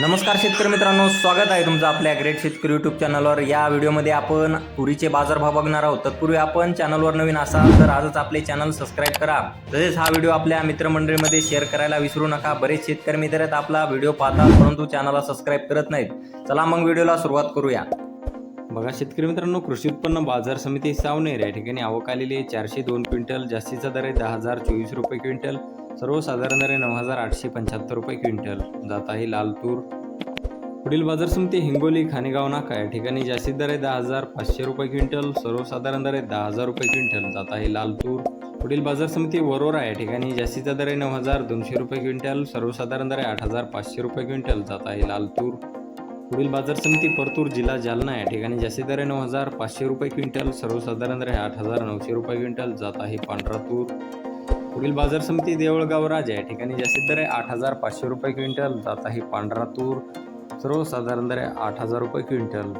नमस्कार शेतकरी मित्रांनो स्वागत आहे तुमचं आपल्या ग्रेट शेतकरी यूट्यूब चॅनलवर या व्हिडिओमध्ये आपण तुरीचे बाजारभाव बघणार आहोत. तत्पूर्वी आपण चॅनलवर नवीन असाल तर आजच आपले चॅनल सबस्क्राईब करा. तसेच हा व्हिडिओ आपल्या मित्रमंडळीमध्ये शेअर करायला विसरू नका. बरेच शेतकरी मित्र आहेत आपला व्हिडिओ पाहतात परंतु चॅनलला सबस्क्राईब करत नाहीत. चला मग व्हिडिओला सुरुवात करूया. बघा शेतकरी मित्रांनो कृषी उत्पन्न बाजार समिती सावनेर या ठिकाणी आवक आलेली आहे. चारशे दोन क्विंटल जास्तीचा दर आहे दहा हजार चोवीस रुपये क्विंटल. सर्वसाधारण नऊ हजार आठशे पंच्याहत्तर रुपये क्विंटल. जात आहे लाल तूर. पुढील बाजार समिती हिंगोली खानेगाव नाका या ठिकाणी जास्तीत दर आहे दहा हजार पाचशे रुपये क्विंटल सर्वसाधारण दर आहे दहा हजार रुपये क्विंटल जात आहे लाल तूर. पुढील बाजार समिती वरोरा या ठिकाणी जास्तीचा दर आहे नऊ हजार दोनशे रुपये क्विंटल सर्वसाधारण दर आहे आठ हजार पाचशे रुपये क्विंटल जात आहे लाल तूर. पुढील बाजार समिती परतूर जिल्हा जालना या ठिकाणी जास्तीत दर आहे नऊ हजार पाचशे रुपये क्विंटल सर्वसाधारण दर आहे आठ हजार नऊशे रुपये क्विंटल जात आहे पांढरा तूर. पुढील बाजार समिती देवळगाव राजा या ठिकाणी जास्तीत दर आहे आठ हजार पाचशे रुपये क्विंटल. जात आहे पांढरा तूर सर्वसाधारण दर आहे आठ हजार रुपये क्विंटल.